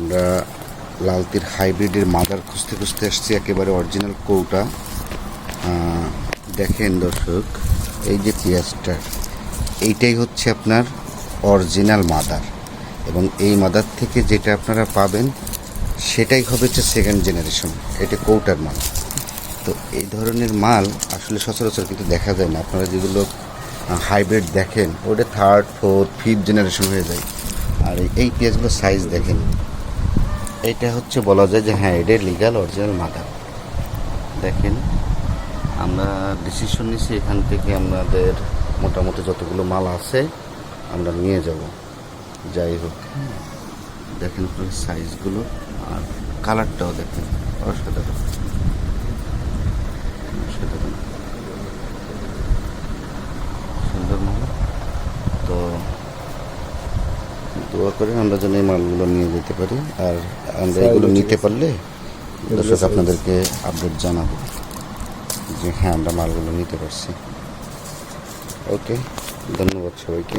আমরা লালতির হাইব্রিডের মাদার খুঁজতে খুঁজতে আসছি, একেবারে অরিজিনাল কৌটা। দেখেন দর্শক, এই যে পেঁয়াজটা, এইটাই হচ্ছে আপনার অরিজিনাল মাদার। এবং এই মাদার থেকে যেটা আপনারা পাবেন, সেটাই হবে হচ্ছে সেকেন্ড জেনারেশন এটা কৌটার মাল। তো এই ধরনের মাল আসলে সচরাচর কিন্তু দেখা যায় না। আপনারা যেগুলো হাইব্রিড দেখেন, ওটা থার্ড ফোর্থ ফিফথ জেনারেশন হয়ে যায়। আর এই- পেঁয়াজগুলোর সাইজ দেখেন। এইটা হচ্ছে বলা যায় যে হ্যাঁ এটা লিগাল অরিজিনাল মাদার দেখেন, আমরা ডিসিশন নিছি, এখান থেকে আমাদের মোটামুটি যতগুলো মাল আছে, আমরা নিয়ে যাব। যাই হোক। দেখেন সাইজগুলো আর কালারটাও দেখেন। অসাধারণ। অসাধারণ। সুন্দর মাল। তো দোয়া করে আমরা যেন এই মালগুলো নিয়ে যেতে পারি। আর আমরা এগুলো নিতে পারলে দর্শক আপনাদেরকে আপডেট জানাব যে হ্যাঁ আমরা মালগুলো নিতে পারছি। ওকে ধন্যবাদ সবাইকে।